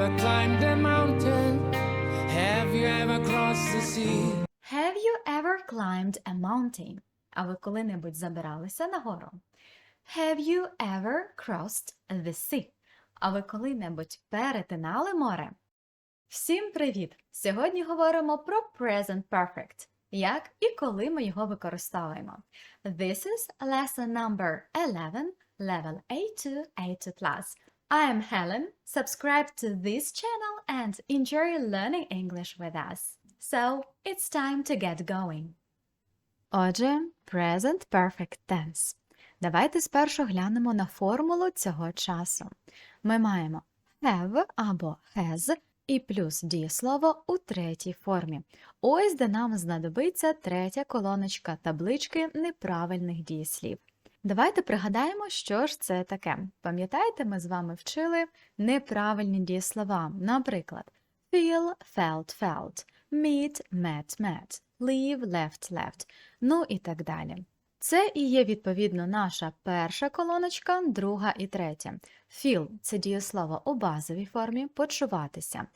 ever climbed a mountain? Have you ever crossed the sea? Have you ever climbed a mountain? А ви коли-небудь забиралися на гору? Have you ever crossed the sea? А ви коли-небудь перетинали море? Всім привіт! Сьогодні говоримо про present perfect. Як і коли ми його використовуємо. This is lesson number 11, level A2, A2+. I am Helen. Subscribe to this channel and enjoy learning English with us. So, it's time to get going. Отже, present perfect tense. Давайте спершу глянемо на формулу цього часу. Ми маємо have або has і плюс дієслово у третій формі. Ось де нам знадобиться третя колоночка таблички неправильних дієслів. Давайте пригадаємо, що ж це таке. Пам'ятаєте, ми з вами вчили неправильні дієслова. Наприклад, feel, felt, felt, meet, met, met, leave, left, left, ну і так далі. Це і є відповідно наша перша колоночка, друга і третя. Feel – це дієслово у базовій формі почуватися.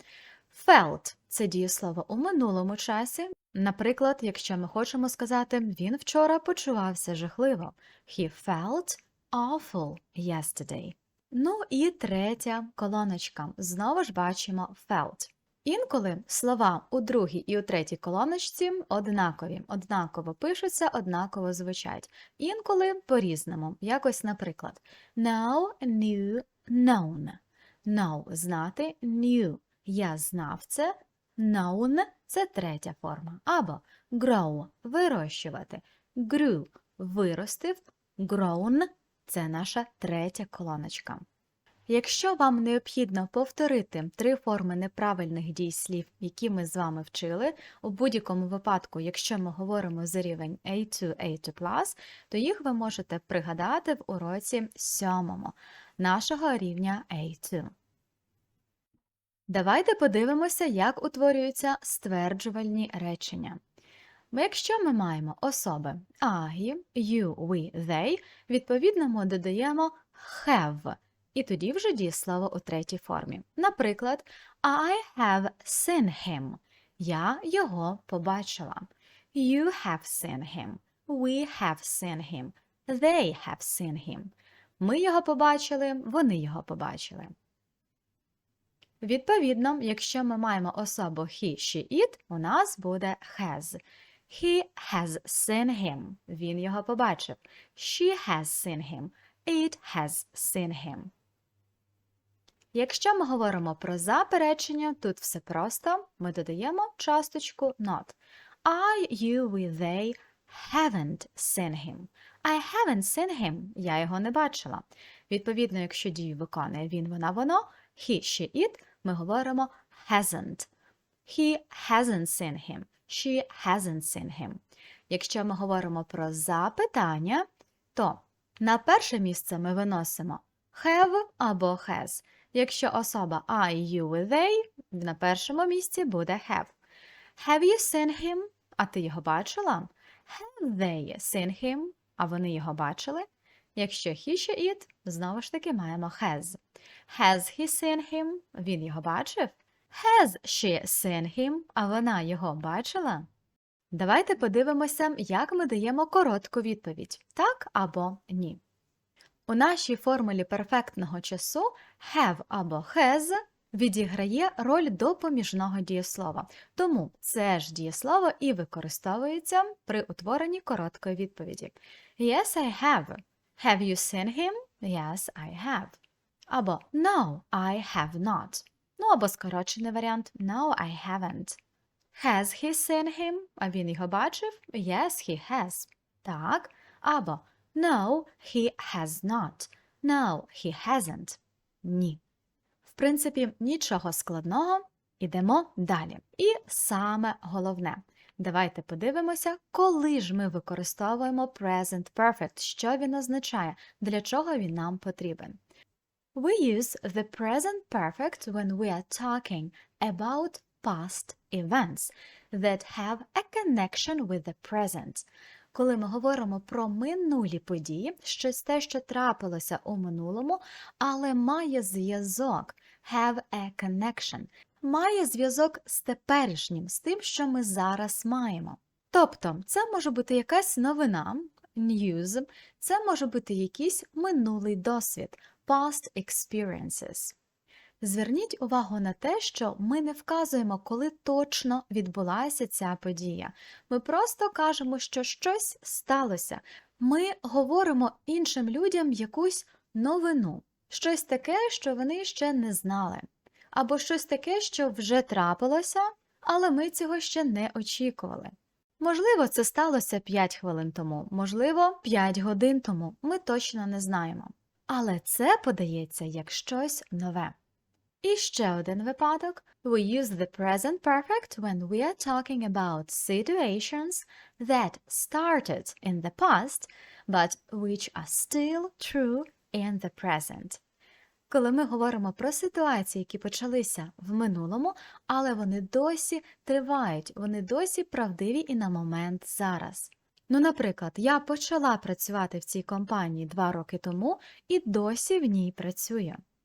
Felt – це дієслово у минулому часі. Наприклад, якщо ми хочемо сказати він вчора почувався жахливо. He felt awful yesterday. Ну і третя колоночка. Знову ж бачимо felt. Інколи слова у другій і у третій колоночці однакові, однаково пишуться, однаково звучать. Інколи по-різному. Якось, наприклад, know, knew, known. Know – знати, knew – я знав це, known – це третя форма. Або grow – вирощувати, grew – виростив, grown – це наша третя колоночка. Якщо вам необхідно повторити три форми неправильних дійслів, які ми з вами вчили, у будь-якому випадку, якщо ми говоримо за рівень A2, A2+, то їх ви можете пригадати в уроці сьомому нашого рівня A2. Давайте подивимося, як утворюються стверджувальні речення. Якщо ми маємо особи I, you, we, they, відповідно ми додаємо have – і тоді вже дієслово у третій формі. Наприклад, I have seen him. Я його побачила. You have seen him. We have seen him. They have seen him. Ми його побачили, вони його побачили. Відповідно, якщо ми маємо особу he, she, it, у нас буде has. He has seen him. Він його побачив. She has seen him. It has seen him. Якщо ми говоримо про заперечення, тут все просто. Ми додаємо часточку not. I, you, we, they haven't seen him. I haven't seen him. Я його не бачила. Відповідно, якщо дію виконує він, вона, воно, he, she, it, ми говоримо hasn't. He hasn't seen him. She hasn't seen him. Якщо ми говоримо про запитання, то на перше місце ми виносимо have або has. Якщо особа I, you, we, they, на першому місці буде have. Have you seen him? А ти його бачила? Have they seen him? А вони його бачили? Якщо he, she, it, знову ж таки маємо has. Has he seen him? Він його бачив? Has she seen him? А вона його бачила? Давайте подивимося, як ми даємо коротку відповідь так або ні. У нашій формулі перфектного часу have або has відіграє роль допоміжного дієслова. Тому це ж дієслово і використовується при утворенні короткої відповіді. Yes, I have. Have you seen him? Yes, I have. Або No, I have not. Ну або скорочений варіант No, I haven't. Has he seen him? А він його бачив? Yes, he has. Так. Або No, he has not. No, he hasn't. Ні. В принципі, нічого складного. Ідемо далі. І саме головне. Давайте подивимося, коли ж ми використовуємо present perfect, що він означає, для чого він нам потрібен. We use the present perfect when we are talking about past events that have a connection with the present. Коли ми говоримо про минулі події, щось те, що трапилося у минулому, але має зв'язок, have a connection. Має зв'язок з теперішнім, з тим, що ми зараз маємо. Тобто, це може бути якась новина, news, це може бути якийсь минулий досвід, past experiences. Зверніть увагу на те, що ми не вказуємо, коли точно відбулася ця подія. Ми просто кажемо, що щось сталося. Ми говоримо іншим людям якусь новину, щось таке, що вони ще не знали, або щось таке, що вже трапилося, але ми цього ще не очікували. Можливо, це сталося 5 хвилин тому, можливо, 5 годин тому, ми точно не знаємо. Але це подається як щось нове. І ще один випадок. We use the present perfect when we are talking about situations that started in the past, but which are still true in the present. Коли ми говоримо про ситуації, які почалися в минулому, але вони досі тривають, вони досі правдиві і на момент зараз. Ну, наприклад, я почала працювати в цій компанії два роки тому і досі в ній працюю.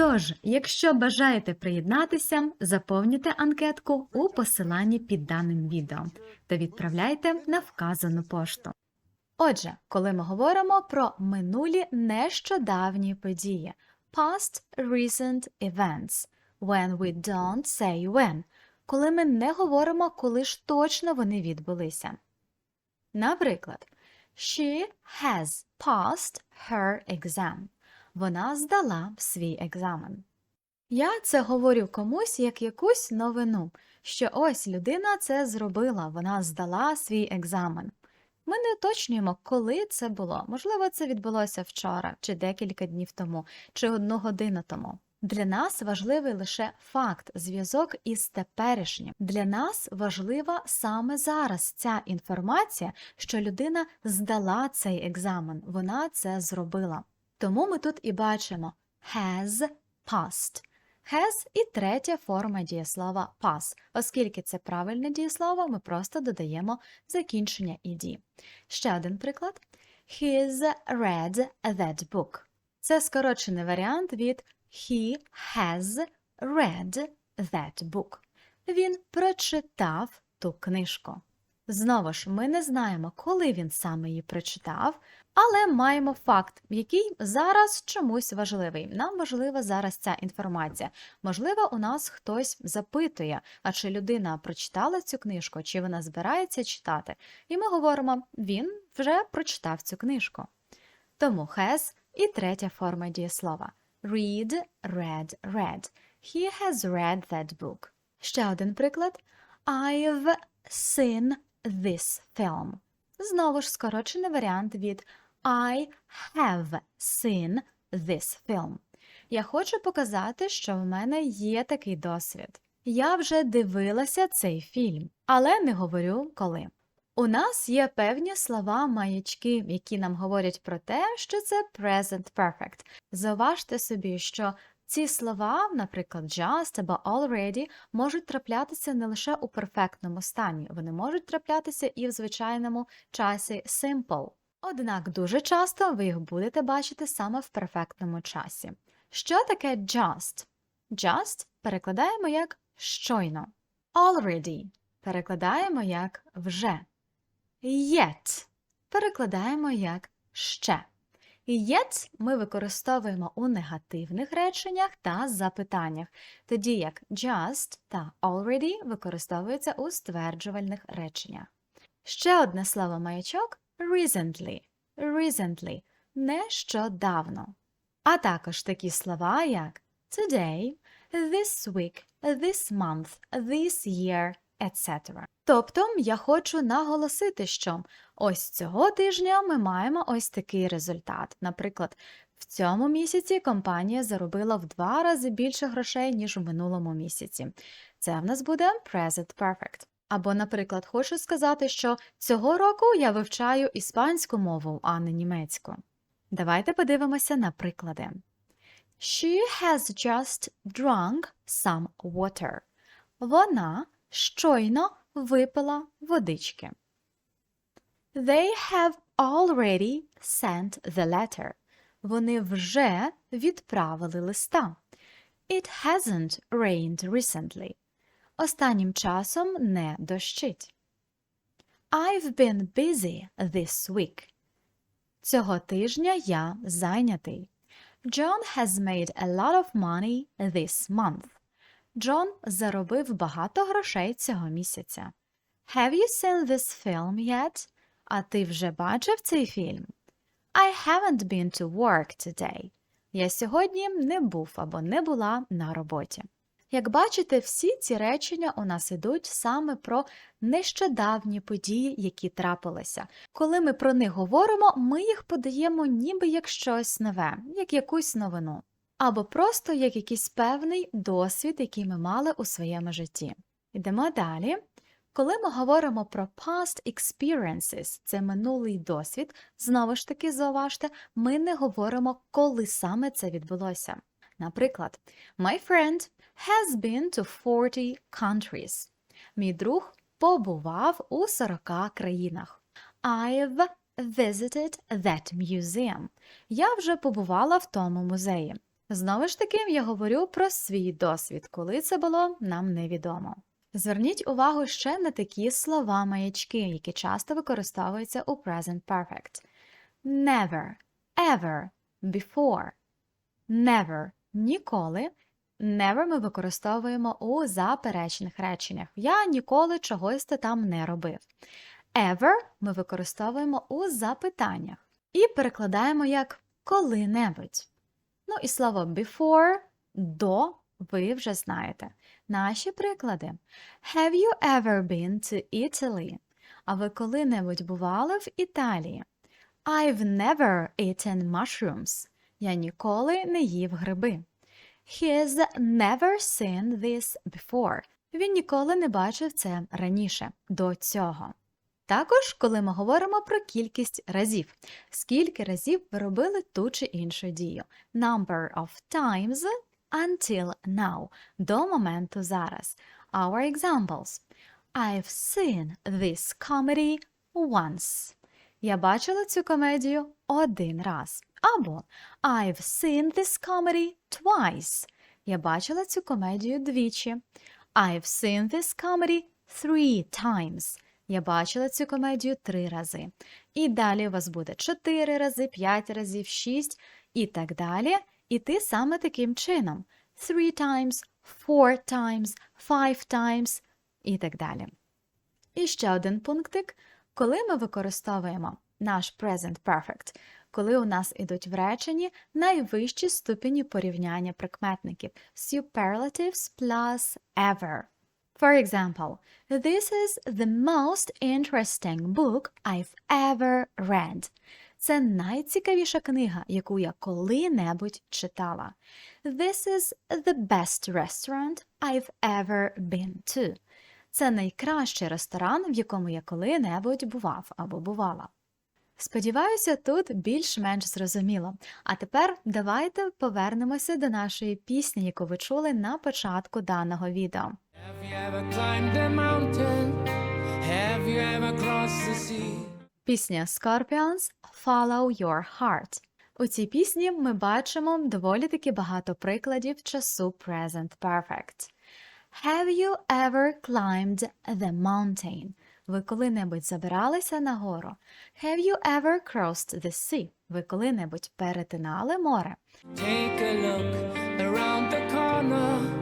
Тож, якщо бажаєте приєднатися, заповнюйте анкетку у посиланні під даним відео та відправляйте на вказану пошту. Отже, коли ми говоримо про минулі нещодавні події past recent events, when we don't say when, коли ми не говоримо, коли ж точно вони відбулися. Наприклад, She has passed her exam. Вона здала свій екзамен. Я це говорю комусь як якусь новину, що ось людина це зробила, вона здала свій екзамен. Ми не уточнюємо, коли це було. Можливо, це відбулося вчора, чи декілька днів тому, чи одну годину тому. Для нас важливий лише факт, зв'язок із теперішнім. Для нас важлива саме зараз ця інформація, що людина здала цей екзамен, вона це зробила. Тому ми тут і бачимо has passed. Has і третя форма дієслова pass. Оскільки це правильне дієслово, ми просто додаємо закінчення «ed». Ще один приклад. He's read that book. Це скорочений варіант від He has read that book. Він прочитав ту книжку. Знову ж, ми не знаємо, коли він саме її прочитав, але маємо факт, який зараз чомусь важливий. Нам важлива зараз ця інформація. Можливо, у нас хтось запитує, а чи людина прочитала цю книжку, чи вона збирається читати. І ми говоримо, він вже прочитав цю книжку. Тому has і третя форма дієслова. Read, read, read. He has read that book. Ще один приклад. I've seen this film. Знову ж скорочений варіант від I have seen this film. Я хочу показати, що в мене є такий досвід. Я вже дивилася цей фільм, але не говорю коли. У нас є певні слова маячки, які нам говорять про те, що це present perfect. Зауважте собі, що ці слова, наприклад, just або already, можуть траплятися не лише у перфектному стані, вони можуть траплятися і в звичайному часі simple. Однак дуже часто ви їх будете бачити саме в перфектному часі. Що таке just? Just перекладаємо як щойно. Already перекладаємо як вже. Yet перекладаємо як ще. Yet ми використовуємо у негативних реченнях та запитаннях, тоді як just та already використовуються у стверджувальних реченнях. Ще одне слово маячок recently. Recently нещодавно. А також такі слова, як today, this week, this month, this year, etc. Тобто я хочу наголосити, що ось цього тижня ми маємо ось такий результат. Наприклад, в цьому місяці компанія заробила в два рази більше грошей, ніж у минулому місяці. Це в нас буде present perfect. Або, наприклад, хочу сказати, що цього року я вивчаю іспанську мову, а не німецьку. Давайте подивимося на приклади. She has just drunk some water. Вона щойно випила водички. They have already sent the letter. Вони вже відправили листа. It hasn't rained recently. Останнім часом не дощить. I've been busy this week. Цього тижня я зайнятий. John has made a lot of money this month. Джон заробив багато грошей цього місяця. Have you seen this film yet? А ти вже бачив цей фільм? I haven't been to work today. Я сьогодні не був або не була на роботі. Як бачите, всі ці речення у нас ідуть саме про нещодавні події, які трапилися. Коли ми про них говоримо, ми їх подаємо ніби як щось нове, як якусь новину, або просто як якийсь певний досвід, який ми мали у своєму житті. Йдемо далі. Коли ми говоримо про past experiences, це минулий досвід, знову ж таки зауважте, ми не говоримо, коли саме це відбулося. Наприклад, My friend has been to 40 countries. Мій друг побував у 40 країнах. I've visited that museum. Я вже побувала в тому музеї. Знову ж таки, я говорю про свій досвід, коли це було, нам невідомо. Зверніть увагу ще на такі слова маячки, які часто використовуються у present perfect. Never, ever, before. Never ніколи. Never ми використовуємо у заперечних реченнях. Я ніколи чогось то там не робив. Ever ми використовуємо у запитаннях і перекладаємо як коли-небудь. Ну і слово before до ви вже знаєте. Наші приклади. Have you ever been to Italy? А ви коли-небудь бували в Італії? I've never eaten mushrooms. Я ніколи не їв гриби. He's never seen this before. Він ніколи не бачив це раніше, до цього. Також, коли ми говоримо про кількість разів, скільки разів ви робили ту чи іншу дію. Number of times until now, до моменту зараз. Our examples. I've seen this comedy once. Я бачила цю комедію один раз. Або I've seen this comedy twice. Я бачила цю комедію двічі. I've seen this comedy three times. Я бачила цю комедію три рази. І далі у вас буде чотири рази, п'ять разів, шість і так далі. Іти саме таким чином. Three times, four times, five times і так далі. І ще один пунктик. Коли ми використовуємо наш present perfect, коли у нас ідуть в реченні найвищі ступені порівняння прикметників superlatives plus ever. For example, this is the most interesting book I've ever read. Це найцікавіша книга, яку я коли-небудь читала. This is the best restaurant I've ever been to. Це найкращий ресторан, в якому я коли-небудь бував або бувала. Сподіваюся, тут більш-менш зрозуміло. А тепер давайте повернемося до нашої пісні, яку ви чули на початку даного відео. Pісня Scorpions Follow Your Heart. У цій пісні ми бачимо доволі таки багато прикладів часу Present Perfect. Have you ever climbed the mountain? Ви коли-небудь забиралися на гору? Have you ever crossed the sea? Ви коли-небудь перетинали море? Take a look around the corner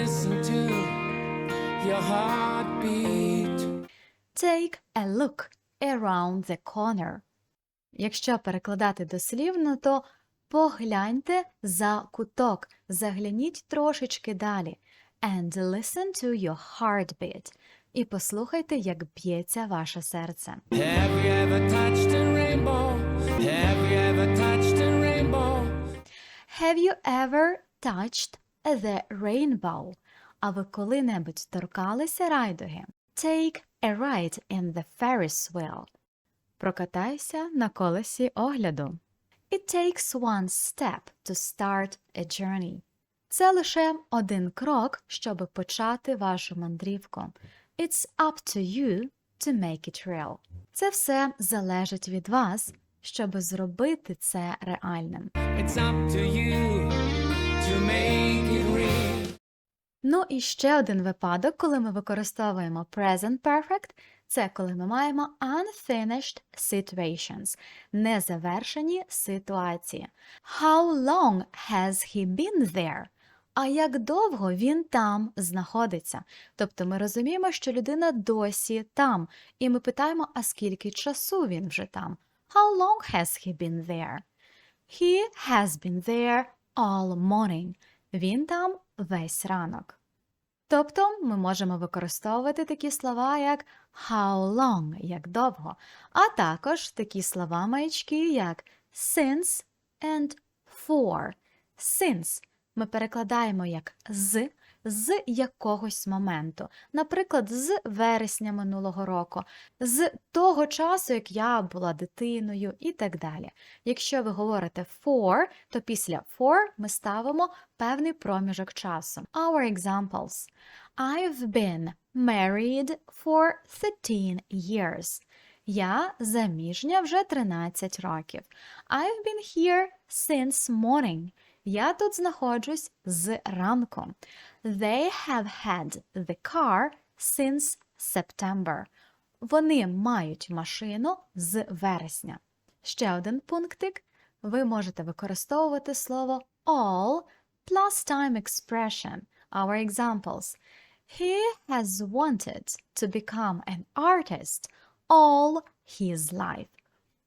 listen to your heartbeat. Take a look around the corner. Якщо перекладати дослівно, то погляньте за куток, загляніть трошечки далі. And listen to your heartbeat. І послухайте, як б'ється ваше серце. Have you ever touched a rainbow? Have you ever touched a rainbow? Have you ever touched the rainbow? А ви коли-небудь торкалися райдуги? Take a ride in the Ferris wheel. Прокатайся на колесі огляду. It takes one step to start a journey. Це лише один крок, щоб почати вашу мандрівку. It's up to you to make it real. Це все залежить від вас, щоб зробити це реальним. It's up to you Ну і ще один випадок, коли ми використовуємо present perfect, це коли ми маємо unfinished situations, незавершені ситуації. How long has he been there? А як довго він там знаходиться? Тобто ми розуміємо, що людина досі там, і ми питаємо, а скільки часу він вже там? How long has he been there? He has been there all morning. Він там весь ранок. Тобто ми можемо використовувати такі слова, як how long, як довго, а також такі слова маячки, як since and for. Since ми перекладаємо як з, з якогось моменту, наприклад, з вересня минулого року, з того часу, як я була дитиною і так далі. Якщо ви говорите for, то після for ми ставимо певний проміжок часу. Our examples. I've been married for 13 years. Я заміжня вже 13 років. I've been here since morning. Я тут знаходжусь з ранку. They have had the car since September. Вони мають машину з вересня. Ще один пунктик. Ви можете використовувати слово all plus time expression. Our examples. He has wanted to become an artist all his life.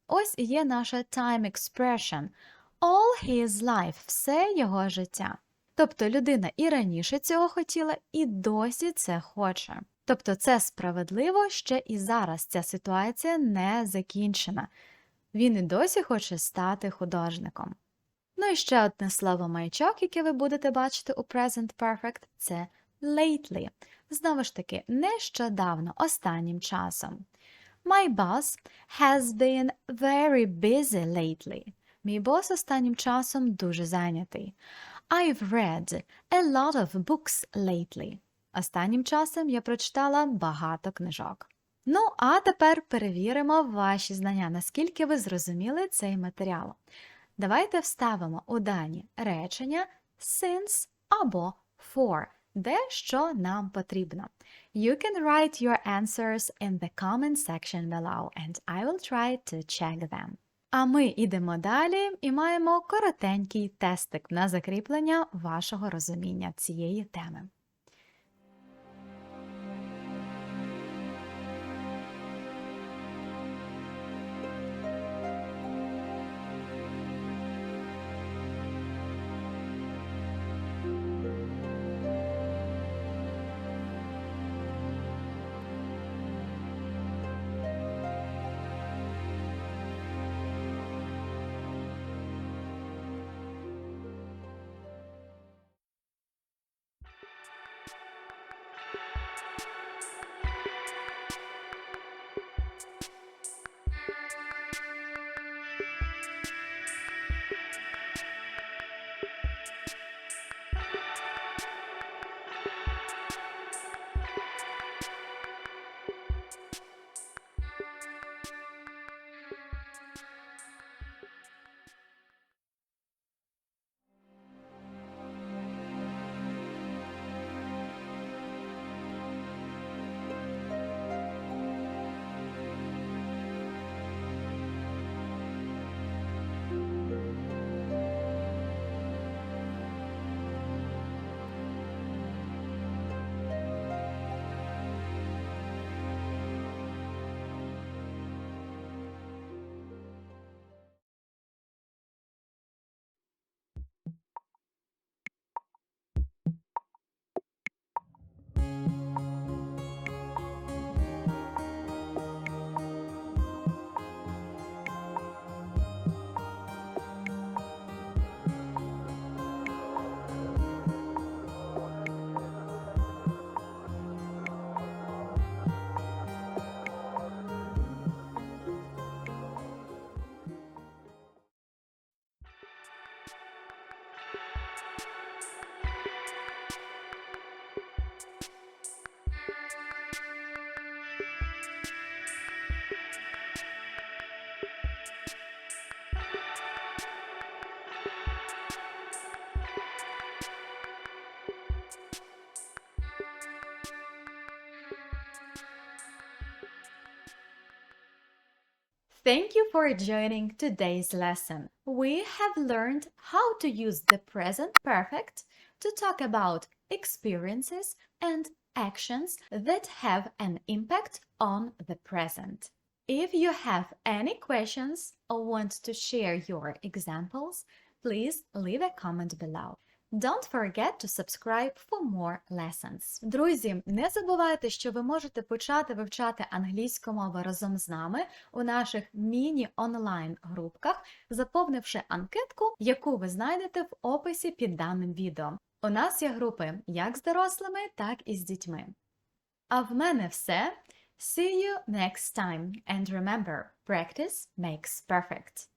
Ось і є наша time expression. All his life – все його життя. Тобто людина і раніше цього хотіла, і досі це хоче. Тобто це справедливо ще і зараз ця ситуація не закінчена. Він і досі хоче стати художником. Ну і ще одне слово маячок, яке ви будете бачити у Present Perfect, це lately. Знову ж таки, нещодавно, останнім часом. My boss has been very busy lately. Мій бос останнім часом дуже зайнятий. I've read a lot of books lately. Останнім часом я прочитала багато книжок. Ну, а тепер перевіримо ваші знання, наскільки ви зрозуміли цей матеріал. Давайте вставимо у дані речення since або for, де що нам потрібно. You can write your answers in the comment section below and I will try to check them. А ми йдемо далі і маємо коротенький тестик на закріплення вашого розуміння цієї теми. Thank you for joining today's lesson. We have learned how to use the present perfect to talk about experiences and actions that have an impact on the present. If you have any questions or want to share your examples, please leave a comment below. Don't forget to subscribe for more lessons. Друзі, не забувайте, що ви можете почати вивчати англійську мову разом з нами у наших міні-онлайн групках, заповнивши анкетку, яку ви знайдете в описі під даним відео. У нас є групи як з дорослими, так і з дітьми. А в мене все. See you next time and remember, practice makes perfect.